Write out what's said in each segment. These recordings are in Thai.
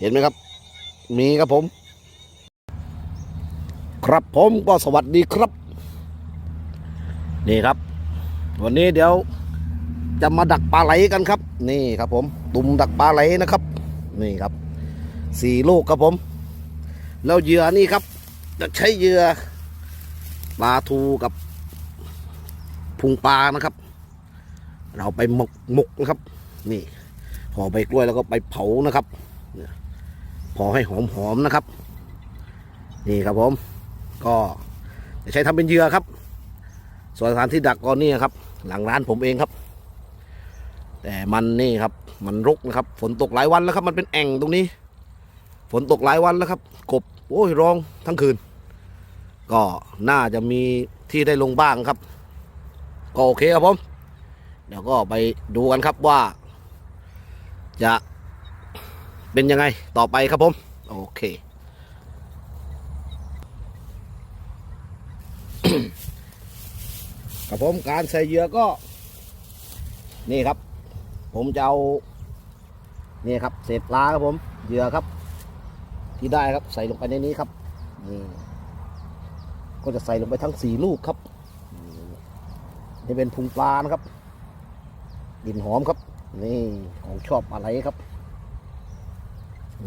เห็นไหมครับ มีครับผม ครับผมก็สวัสดีครับ นี่ครับ วันนี้เดี๋ยวจะมาดักปลาไหลกันครับ นี่ครับผม ตุ่มดักปลาไหลนะครับ นี่ครับสี่ลูกครับผม แล้วเหยื่อนี่ครับ จะใช้เหยื่อปลาทูกับพุงปลานะครับ เราไปหมกหมกนะครับ นี่ห่อใบกล้วยแล้วก็ไปเผานะครับ พอให้หอมๆนะครับ นี่ครับผม ก็จะใช้ทำเป็นเหยื่อครับ ส่วนสถานที่ดักก็นี่ครับ หลังร้านผมเองครับ แต่มันนี่ครับ มันรกนะครับ ฝนตกหลายวันแล้วครับ มันเป็นแอ่งตรงนี้ ฝนตกหลายวันแล้วครับ กบโอ้ยร้องทั้งคืน ก็น่าจะมีที่ได้ลงบ้างครับ ก็โอเคครับผม เดี๋ยวก็ไปดูกันครับว่า จะ เป็นยังไงต่อไปครับผม โอเคครับผมการใส่เหยื่อก็ นี่ครับ ผมจะเอานี่ครับ เศษปลาครับผมเหยื่อครับ ที่ได้ครับใส่ลงไปในนี้ครับนี่ก็จะใส่ลงไปทั้งสี่ลูกครับนี่เป็นพุงปลานะครับกลิ่นหอมครับ นี่ของชอบอะไรครับ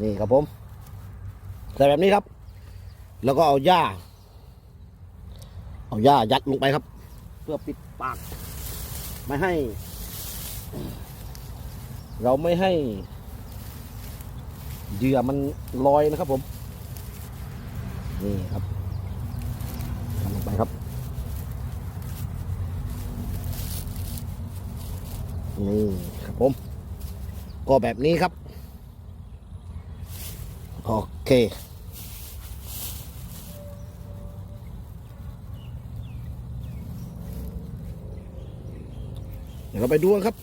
นี่ครับผมใส่แบบนี้ครับ แล้วก็เอาหญ้า เอาหญ้ายัดลงไปครับ เพื่อปิดปาก ไม่ให้ เราไม่ให้เหยื่อมันลอยนะครับผม นี่ครับทำลงไปครับ นี่ครับผม ก็แบบนี้ครับ เค เดี๋ยวเราไปดูกันครับ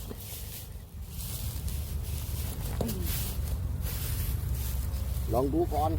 ลองดูก่อน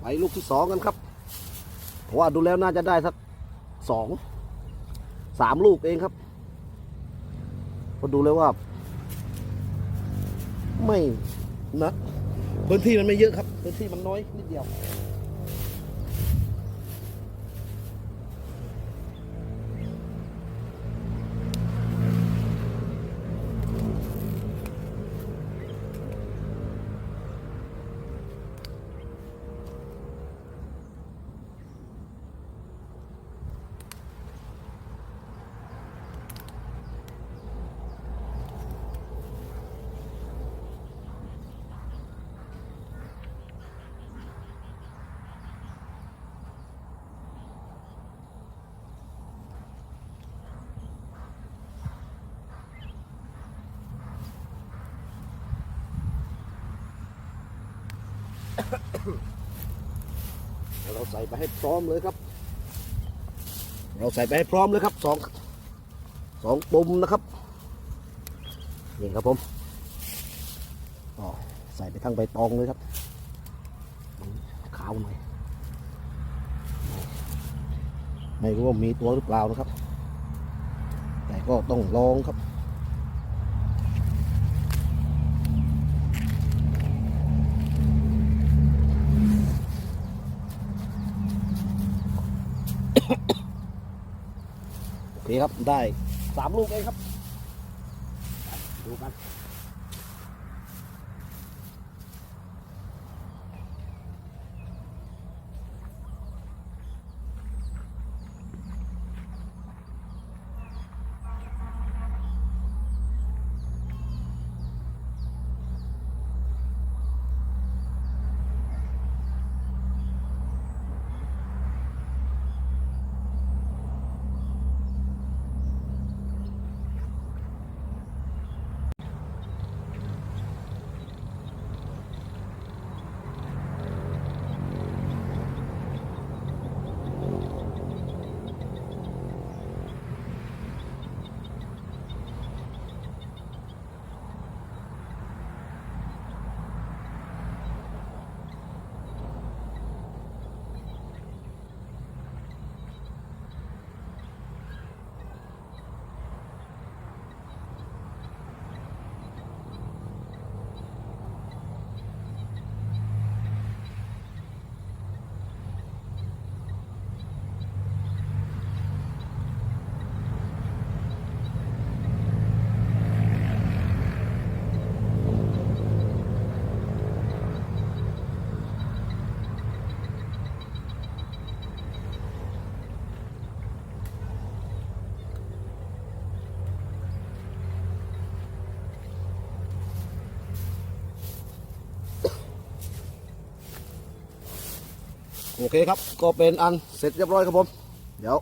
ไปลูกที่สองกันครับเพราะว่าดูแล้วน่าจะได้สักสองสามลูกเองครับพอดูแล้วว่า ไม่นะพื้นที่มันไม่เยอะครับ พื้นที่มันน้อยนิดเดียว เราใส่ไปให้พร้อมเลยครับ เราใส่ไปให้พร้อมเลยครับสองสองปุ่มนะครับนี่ครับผมอ๋อใส่ไปทั้งใบตองเลยครับขาวหน่อยไม่รู้ว่ามีตัวหรือเปล่านะครับ แต่ก็ต้องลองครับ เคครับได้สามลูกเองครับ ดูกัน อเคครับ ก็เป็นอันเสร็จเรียบร้อยครับผม เดี๋ยว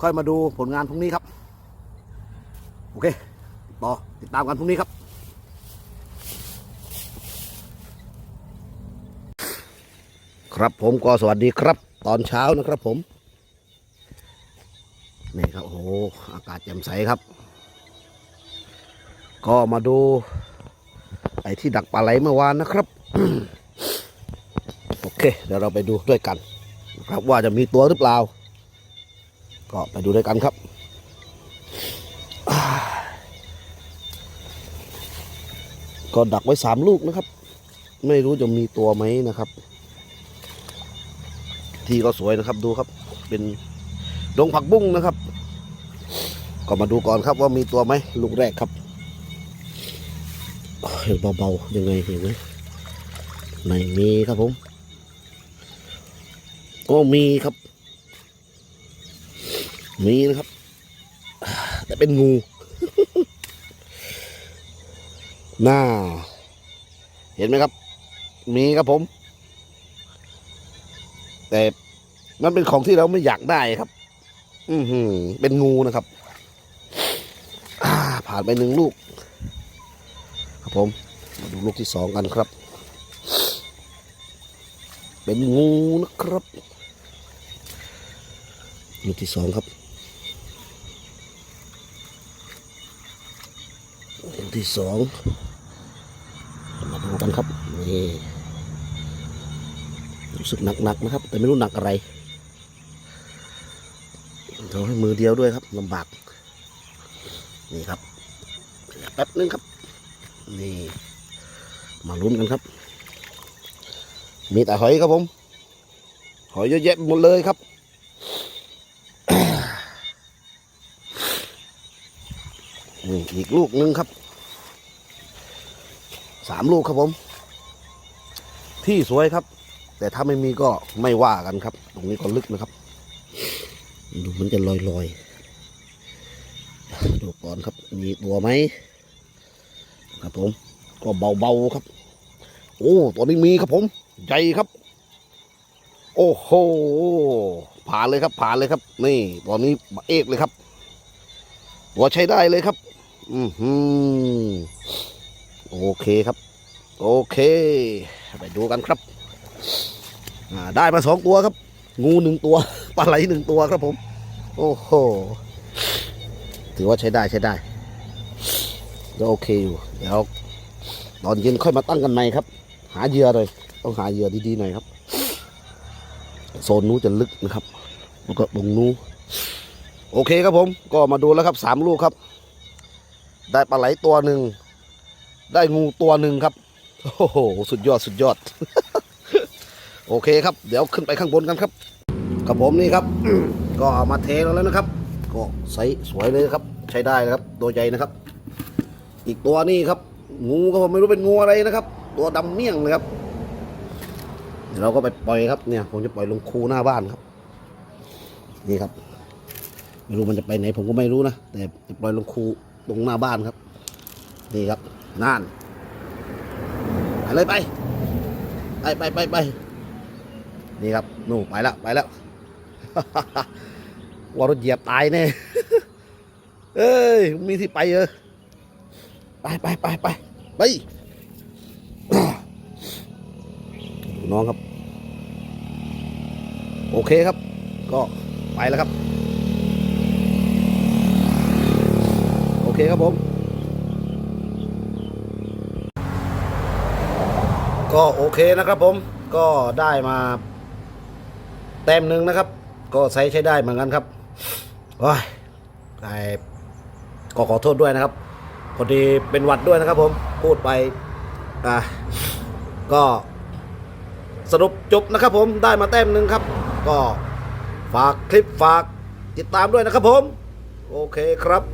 ค่อยมาดูผลงานพรุ่งนี้ครับ โอเคต่อติดตามกันพรุ่งนี้ครับ ครับผมก็สวัสดีครับ ตอนเช้านะครับผม นี่ครับโอ้โหอากาศแจ่มใสครับ ก็มาดูไอ้ที่ดักปลาไหลเมื่อวานนะครับ เคเดี๋ยวเราไปดูด้วยกันนะครับว่าจะมีตัวหรือเปล่า ก็ไปดูด้วยกันครับก็ดักไว้สามลูกนะครับ ไม่รู้จะมีตัวไหมนะครับ ที่ก็สวยนะครับดูครับ เป็นดงผักบุ้งนะครับ ก็มาดูก่อนครับว่ามีตัวไหมลูกแรกครับเบาๆยังไงเห็นไหมไม่มีครับผม โอ้มีครับ มีนะครับ แต่เป็นงูหน้าเห็นไหมครับ มีครับผม แต่มันเป็นของที่เราไม่อยากได้ครับ อือหือ เป็นงูนะครับผ่านไปหนึ่งลูก ครับผม มาดูลูกที่สองกันครับ เป็นงูนะครับ ลูกที่สองครับลูกที่สองมาดูกันครับนี่รู้สึกหนักๆนะครับ แต่ไม่รู้หนักอะไรเราให้มือเดียวด้วยครับลำบาก นี่ครับแป๊บนึงครับ นี่ มาลุ้นกันครับ มีแต่หอยครับผม หอยเยอะแยะหมดเลยครับ นี่อีกลูกหนึ่งครับสามลูกครับผม ที่สวยครับ แต่ถ้าไม่มีก็ไม่ว่ากันครับ ตรงนี้ก็ลึกนะครับ ดูมันจะลอยลอยดูก่อนครับ มีตัวไหมครับผม ก็เบาๆครับ โอ้ตัวนี้มีครับผม ใหญ่ครับ โอ้โหผ่านเลยครับผ่านเลยครับ นี่ตอนนี้เอกเลยครับตัวใช้ได้เลยครับ อือหือโอเคครับ โอเค ไปดูกันครับได้มาสองตัวครับ งูหนึ่งตัวปลาไหลหนึ่งตัวครับผม โอ้โหถือว่าใช้ได้ใช้ได้ก็โอเคอยู่เดี๋ยวตอนเย็นค่อยมาตั้งกันใหม่ครับ หาเหยื่อเลยต้องหาเหยื่อดีๆหน่อยครับโซนนู้นจะลึกนะครับแล้วก็ตรงนู้นโอเคครับผม ก็มาดูแล้วครับสามลูกครับ ได้ปลาไหลตัวหนึ่ง ได้งูตัวหนึ่งครับ โอ้โห สุดยอดสุดยอด โอเคครับ เดี๋ยวขึ้นไปข้างบนกันครับ กับผมนี่ครับ ก็เอามาเทแล้วนะครับ ก็ใสสวยเลยครับ ใช้ได้นะครับ ตัวใหญ่นะครับ อีกตัวนี่ครับ งูก็ผมไม่รู้เป็นงูอะไรนะครับ ตัวดำเมี่ยงเลยครับเดี๋ยวเราก็ไปปล่อยครับ เนี่ย ผมจะปล่อยลงคูหน้าบ้านครับ นี่ครับ ไม่รู้มันจะไปไหนผมก็ไม่รู้นะ แต่จะปล่อยลงคู ตรงหน้าบ้านครับนี่ครับน่านไปเลยไปไปไปไปไปนี่ครับนู่นไปแล้วไปแล้วว่ารถเหยียบตายแน่เอ้ยมีที่ไปเออไปไปไปไปไปน้องครับ โอเคครับ ก็ไปแล้วครับ โอ เคครับผม ก็โอเคนะครับผมก็ได้มาแต้มหนึ่งนะครับ ก็ใช้ใช้ได้เหมือนกันครับว้ายไอ้ก็ขอโทษด้วยนะครับพอดีเป็นวัดด้วยนะครับผมพูดไปอะก็สรุปจบนะครับผมได้มาแต้มหนึ่งครับ ก็ฝากคลิปฝากติดตามด้วยนะครับผม โอเคครับ